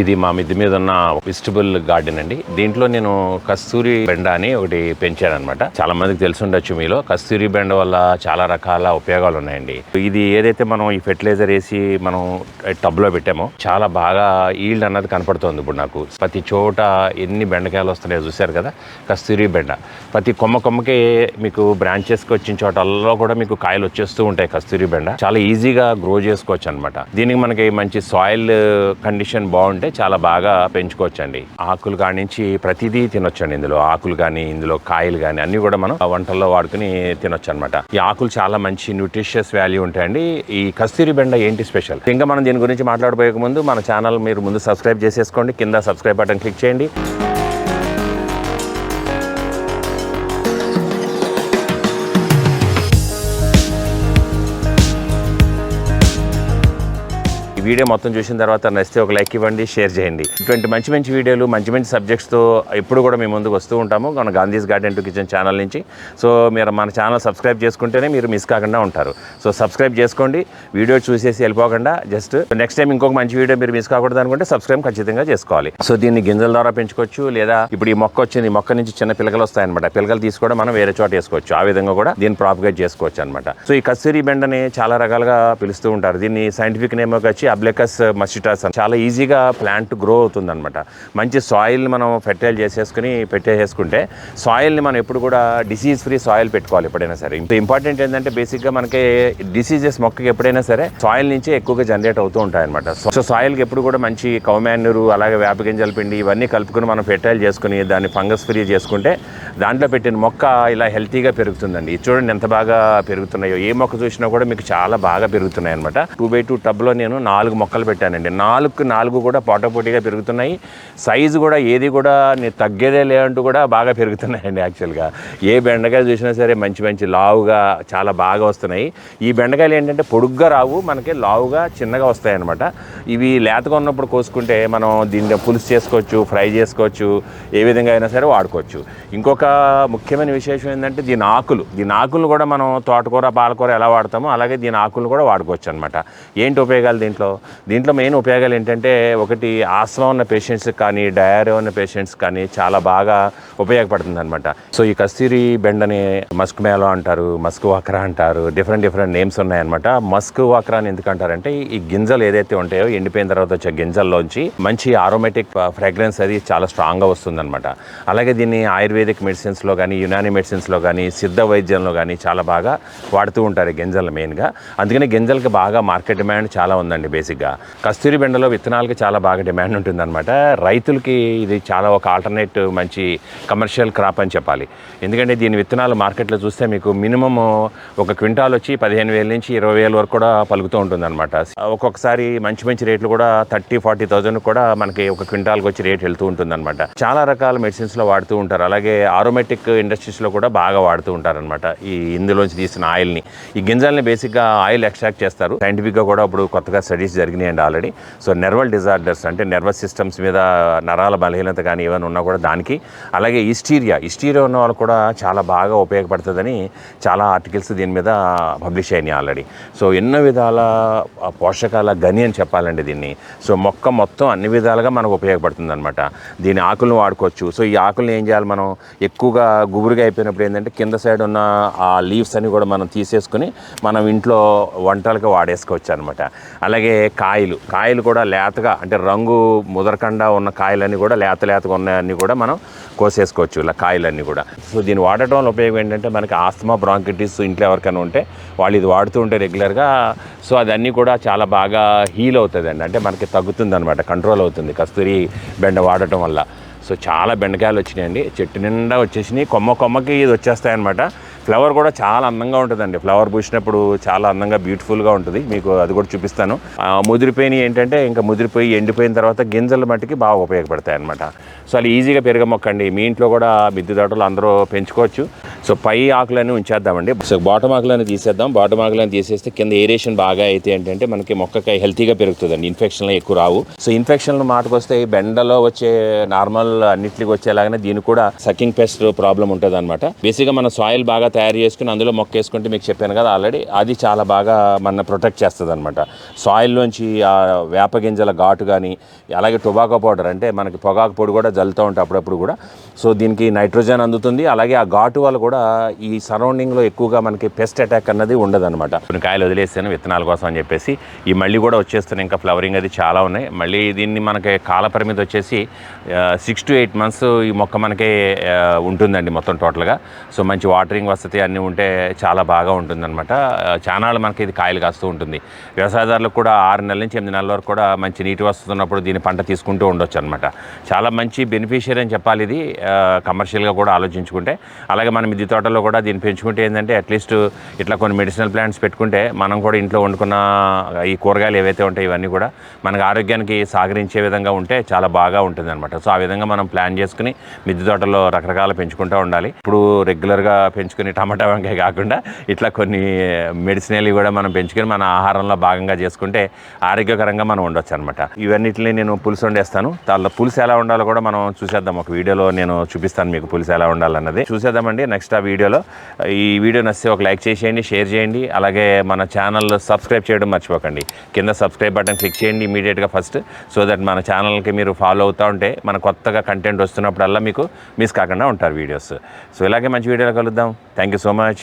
ఇది మా మిద్ది మీద ఉన్న వెజిటబుల్ గార్డెన్ అండి. దీంట్లో నేను కస్తూరి బెండ అని ఒకటి పెంచాను అనమాట చాలా మందికి తెలిసి ఉండొచ్చు మీలో. కస్తూరి బెండ వల్ల చాలా రకాల ఉపయోగాలు ఉన్నాయండి. ఇది ఏదైతే మనం ఈ ఫెర్టిలైజర్ వేసి మనం టబ్లో పెట్టామో చాలా బాగా ఈల్డ్ అన్నది కనపడుతుంది ఇప్పుడు నాకు. ప్రతి చోట ఎన్ని బెండకాయలు వస్తున్నాయో చూశారు కదా? కస్తూరి బెండ. ప్రతి కొమ్మ కొమ్మకి మీకు బ్రాంచెస్కి వచ్చిన చోటల్లో కూడా మీకు కాయలు వచ్చేస్తూ ఉంటాయి కస్తూరి బెండ. చాలా ఈజీగా గ్రో చేసుకోవచ్చు అనమాట దీనికి మనకి మంచి సాయిల్ కండిషన్ బాగుంటుంది అంటే చాలా బాగా పెంచుకోవచ్చు అండి ఆకులు కానించి ప్రతిదీ తినొచ్చండి ఇందులో. ఆకులు కానీ ఇందులో కాయలు కానీ అన్ని కూడా మనం ఆ వంటల్లో వాడుకుని తినొచ్చు అనమాట ఈ ఆకులు చాలా మంచి న్యూట్రిషియస్ వాల్యూ ఉంటాయండి. ఈ కస్తూరి బెండ ఏంటి స్పెషల్ ఇంకా మనం దీని గురించి మాట్లాడబోయే ముందు మన ఛానల్ మీరు ముందు సబ్స్క్రైబ్ చేసేసుకోండి. కింద సబ్స్క్రైబ్ బటన్ క్లిక్ చేయండి. వీడియో మొత్తం చూసిన తర్వాత నచ్చితే ఒక లైక్ ఇవ్వండి షేర్ చేయండి. ఇటువంటి మంచి మంచి వీడియోలు మంచి మంచి సబ్జెక్ట్స్తో ఎప్పుడు కూడా మేము ముందుకు వస్తూ ఉంటాము. మన Gandhi's garden to kitchen channel నుంచి. సో మీరు మన ఛానల్ సబ్స్క్రైబ్ చేసుకుంటేనే మీరు మిస్ కాకుండా ఉంటారు. సో సబ్స్క్రైబ్ చేసుకోండి. వీడియో చూసేసి వెళ్ళిపోకుండా జస్ట్ నెక్స్ట్ టైం ఇంకొక మంచి వీడియో మీరు మిస్ కాకూడదు అనుకుంటే సబ్స్క్రైబ్ ఖచ్చితంగా చేసుకోవాలి. సో దీన్ని గింజల ద్వారా పెంచుకోవచ్చు. లేదా ఇప్పుడు ఈ మొక్క వచ్చింది మొక్క నుంచి చిన్న పిల్లకలు వస్తాయన్నమాట. పిల్లకలు తీసుకోవడం మనం వేరే చోట వేసుకోవచ్చు. ఆ విధంగా కూడా దీన్ని ప్రాపగేట్ చేసుకోవచ్చు అనమాట సో ఈ కస్తూరి బెండని చాలా రకాలుగా పిలుస్తూ ఉంటారు. దీన్ని సైంటిఫిక్ నేమ్ వచ్చి అబ్లెకస్ మస్టిటాస్ చాలా ఈజీగా ప్లాంట్ గ్రో అవుతుంది అనమాట మంచి సాయిల్ని మనం ఫెర్టైల్ చేసేసుకుని పెట్టేసేసుకుంటే సాయిల్ని మనం ఎప్పుడు కూడా డిసీజ్ ఫ్రీ సాయిల్ పెట్టుకోవాలి ఎప్పుడైనా సరే. ఇంత ఇంపార్టెంట్ ఏంటంటే బేసిక్గా మనకి డిసీజెస్ మొక్కకి ఎప్పుడైనా సరే సాయిల్ నుంచి ఎక్కువగా జనరేట్ అవుతూ ఉంటాయి అనమాట సో సాయిల్కి ఎప్పుడు కూడా మంచి కౌమాన్యూరు అలాగే వేప గింజల పిండి ఇవన్నీ కలుపుకుని మనం ఫెర్టైల్ చేసుకుని దాన్ని ఫంగస్ ఫ్రీ చేసుకుంటే దాంట్లో పెట్టిన మొక్క ఇలా హెల్తీగా పెరుగుతుందండి. చూడండి ఎంత బాగా పెరుగుతున్నాయో. ఏ మొక్క చూసినా కూడా మీకు చాలా బాగా పెరుగుతున్నాయి అనమాట టూ బై టూ టబ్లో నేను నాలుగు మొక్కలు పెట్టానండి. నాలుగు నాలుగు కూడా పోటాపోటీగా పెరుగుతున్నాయి. సైజు కూడా ఏది కూడా నేను తగ్గేదే లేదంటూ కూడా బాగా పెరుగుతున్నాయండి యాక్చువల్గా. ఏ బెండకాయ చూసినా సరే మంచి మంచి లావుగా చాలా బాగా వస్తున్నాయి. ఈ బెండకాయలు ఏంటంటే పొడుగ్గా రావు మనకి లావుగా చిన్నగా వస్తాయి అనమాట ఇవి లేతగా ఉన్నప్పుడు కోసుకుంటే మనం దీన్ని పులుసు చేసుకోవచ్చు ఫ్రై చేసుకోవచ్చు ఏ విధంగా అయినా సరే వాడుకోవచ్చు. ఇంకొక ముఖ్యమైన విశేషం ఏంటంటే దీని ఆకులు. దీని ఆకులు కూడా మనం తోటకూర పాలకూర ఎలా వాడతామో అలాగే దీని ఆకులు కూడా వాడుకోవచ్చు అనమాట ఏంటి ఉపయోగాలు దీంట్లో? దీంట్లో మెయిన్ ఉపయోగాలు ఏంటంటే ఒకటి ఆస్మా ఉన్న పేషెంట్స్కి కానీ డయారియా ఉన్న పేషెంట్స్ కానీ చాలా బాగా ఉపయోగపడుతుంది అనమాట సో ఈ కస్తూరి బెండని మస్క్ మేలో అంటారు మస్క్ వాక్రా అంటారు డిఫరెంట్ డిఫరెంట్ నేమ్స్ ఉన్నాయన్నమాట. మస్క్ వాక్రా అని ఎందుకు అంటారంటే ఈ గింజలు ఏదైతే ఉంటాయో ఎండిపోయిన తర్వాత వచ్చే గింజల్లోంచి మంచి ఆరోమేటిక్ ఫ్రాగ్రెన్స్ అది చాలా స్ట్రాంగ్గా వస్తుందన్నమాట. అలాగే దీన్ని ఆయుర్వేదిక్ మెడిసిన్స్లో కానీ యునాని మెడిసిన్స్లో కానీ సిద్ధ వైద్యంలో కానీ చాలా బాగా వాడుతూ ఉంటారు గింజలు మెయిన్గా. అందుకని గింజలకి బాగా మార్కెట్ డిమాండ్ చాలా ఉందండి బేసిక్గా. కస్తూరి బెండలో విత్తనాలకి చాలా బాగా డిమాండ్ ఉంటుందన్నమాట. రైతులకి ఇది చాలా ఒక ఆల్టర్నేట్ మంచి కమర్షియల్ క్రాప్ అని చెప్పాలి. ఎందుకంటే దీని విత్తనాలు మార్కెట్లో చూస్తే మీకు మినిమమ్ ఒక క్వింటాల్ వచ్చి పదిహేను వేల నుంచి ఇరవై వేల వరకు కూడా పలుకుతూ ఉంటుందన్నమాట. ఒక్కొక్కసారి మంచి మంచి రేట్లు కూడా థర్టీ ఫార్టీ థౌజండ్ కూడా మనకి ఒక క్వింటాల్కి వచ్చి రేట్ వెళ్తూ ఉంటుందన్నమాట. చాలా రకాల మెడిసిన్స్లో వాడుతూ ఉంటారు. అలాగే ఆరోమేటిక్ ఇండస్ట్రీస్లో కూడా బాగా వాడుతూ ఉంటారనమాట ఈ ఇందులోంచి తీసిన ఆయిల్ని. ఈ గింజల్ని బేసిక్గా ఆయిల్ ఎక్స్ట్రాక్ట్ చేస్తారు. సైంటిఫిక్గా కూడా ఇప్పుడు కొత్తగా స్టడీస్ జరిగినాయండి ఆల్రెడీ. సో నెర్వల్ డిజార్డర్స్ అంటే నర్వస్ సిస్టమ్స్ మీద నరాల బలహీనత కానీ ఏమైనా ఉన్నా కూడా దానికి. అలాగే ఇస్టీరియా ఇస్టీరియా ఉన్న వాళ్ళు కూడా చాలా బాగా ఉపయోగపడుతుందని చాలా ఆర్టికల్స్ దీని మీద పబ్లిష్ అయినాయి ఆల్రెడీ. సో ఎన్నో విధాల పోషకాల గని అని చెప్పాలండి దీన్ని. సో మొక్క మొత్తం అన్ని విధాలుగా మనకు ఉపయోగపడుతుంది అనమాట దీని ఆకులను వాడుకోవచ్చు. సో ఈ ఆకులను ఏం చేయాలి మనం? ఎక్కువగా గుబురుగా అయిపోయినప్పుడు ఏంటంటే కింద సైడ్ ఉన్న ఆ లీవ్స్ అని కూడా మనం తీసేసుకుని మనం ఇంట్లో వంటలకు వాడేసుకోవచ్చు అనమాట అలాగే కాయలు. కాయలు కూడా లేతగా అంటే రంగు ముదరకుండా ఉన్న కాయలన్నీ కూడా లేత లేతగా ఉన్నాయన్నీ కూడా మనం కోసేసుకోవచ్చు ఇలా కాయలన్నీ కూడా. సో దీన్ని వాడటం వల్ల ఉపయోగం ఏంటంటే మనకి ఆస్తమా బ్రాంకిటిస్ ఇంట్లో ఎవరికైనా ఉంటే వాళ్ళు ఇది వాడుతూ ఉంటే రెగ్యులర్గా సో అదన్నీ కూడా చాలా బాగా హీల్ అవుతుందండి. అంటే మనకి తగ్గుతుంది అనమాట కంట్రోల్ అవుతుంది. కస్తూరి బెండ వాడటం వల్ల. సో చాలా బెండకాయలు వచ్చినాయండి. చెట్టు నిండా వచ్చేసినాయి. కొమ్మ కొమ్మకి ఇది వచ్చేస్తాయి అనమాట ఫ్లవర్ కూడా చాలా అందంగా ఉంటుందండి. ఫ్లవర్ పూసినప్పుడు చాలా అందంగా బ్యూటిఫుల్గా ఉంటుంది. మీకు అది కూడా చూపిస్తాను. ముదిరిపోయినవి ఏంటంటే ఇంకా ముదిరిపోయి ఎండిపోయిన తర్వాత గింజల మట్టికి బాగా ఉపయోగపడతాయి అనమాట సో అలా ఈజీగా పెరగ మొక్కండి. మీ ఇంట్లో కూడా మిద్దె తోటలు అందరూ పెంచుకోవచ్చు. సో పై ఆకులన్నీ ఉంచేద్దామండి. సో బాటం ఆకులని తీసేద్దాం. బాటం ఆకులని తీసేస్తే కింద ఏరేషన్ బాగా అయితే ఏంటంటే మనకి మొక్కకి హెల్తీగా పెరుగుతుందండి. ఇన్ఫెక్షన్లు ఎక్కువ రావు. సో ఇన్ఫెక్షన్లు మాటకొస్తే బెండలో వచ్చే నార్మల్ అన్నిటికి వచ్చేలాగానే దీనికి కూడా సకింగ్ పెస్ట్ ప్రాబ్లం ఉంటుంది అనమాట బేసిక్గా మన సాయిల్ బాగా తయారు చేసుకుని అందులో మొక్క వేసుకుంటే మీకు చెప్పాను కదా ఆల్రెడీ అది చాలా బాగా మన ప్రొటెక్ట్ చేస్తుంది అనమాట సాయిల్లోంచి ఆ వేప గింజల ఘాటు కానీ అలాగే టొబాకో పౌడర్ అంటే మనకి పొగాకు పొడి కూడా జల్లుతూ ఉంటాయి అప్పుడప్పుడు కూడా. సో దీనికి నైట్రోజన్ అందుతుంది. అలాగే ఆ ఘాటు వల్ల కూడా ఈ సరౌండింగ్లో ఎక్కువగా మనకి పెస్ట్ అటాక్ అన్నది ఉండదన్నమాట. కొన్ని కాయలు వదిలేసాను విత్తనాల కోసం అని చెప్పేసి. ఈ మళ్ళీ కూడా వచ్చేస్తున్నాయి ఇంకా ఫ్లవరింగ్ అది చాలా ఉన్నాయి. మళ్ళీ దీన్ని మనకి కాల పరిమితి వచ్చేసి సిక్స్ టు ఎయిట్ మంత్స్ ఈ మొక్క మనకి ఉంటుందండి మొత్తం టోటల్గా సో మంచి వాటరింగ్ వసతి అన్నీ ఉంటే చాలా బాగా ఉంటుందన్నమాట. ఆ, చానాళ్ళు మనకి ఇది కాయలు కాస్తూ ఉంటుంది. వ్యవసాయదారులకు కూడా ఆరు నెలల నుంచి ఎనిమిది నెలల వరకు కూడా మంచి నీటి వస్తున్నప్పుడు దీని పంట తీసుకుంటూ ఉండొచ్చు అనమాట చాలా మంచి బెనిఫిషియరీ అని చెప్పాలి ఇది కమర్షియల్గా కూడా ఆలోచించుకుంటే. అలాగే మన మిద్ది తోటలో కూడా దీన్ని పెంచుకుంటే ఏంటంటే అట్లీస్ట్ ఇట్లా కొన్ని మెడిసినల్ ప్లాంట్స్ పెట్టుకుంటే మనం కూడా ఇంట్లో వండుకున్న ఈ కూరగాయలు ఏవైతే ఉంటాయి ఇవన్నీ కూడా మనకు ఆరోగ్యానికి సాగరించే విధంగా ఉంటే చాలా బాగా ఉంటుంది అనమాట సో ఆ విధంగా మనం ప్లాన్ చేసుకుని మిద్దె తోటలో రకరకాల పెంచుకుంటూ ఉండాలి. ఇప్పుడు రెగ్యులర్గా పెంచుకుని టమాటా వంకాయ కాకుండా ఇట్లా కొన్ని మెడిసినల్ కూడా మనం పెంచుకొని మన ఆహారంలో భాగంగా చేసుకుంటే ఆరోగ్యకరంగా మనం ఉండొచ్చు అనమాట ఇవన్నిటిని నేను పులుసు వండేస్తాను. దానిలో పులుసు ఎలా ఉండాలో కూడా మనం చూసేద్దాం. ఒక వీడియోలో నేను చూపిస్తాను మీకు పులుసు ఎలా ఉండాలన్నది. చూసేద్దామండి. నెక్స్ట్ ఆ వీడియోలో. ఈ వీడియో నచ్చితే ఒక లైక్ చేసేయండి షేర్ చేయండి. అలాగే మన ఛానల్ సబ్స్క్రైబ్ చేయడం మర్చిపోకండి. కింద సబ్స్క్రైబ్ బటన్ క్లిక్ చేయండి ఇమీడియట్గా ఫస్ట్ సో దట్ మన ఛానల్కి మీరు ఫాలో అవుతూ ఉంటే మన కొత్తగా కంటెంట్ వస్తున్నప్పుడల్లా మీకు మిస్ కాకుండా ఉంటారు వీడియోస్. సో ఇలాగే మంచి వీడియోలో కలుద్దాం. Thank you so much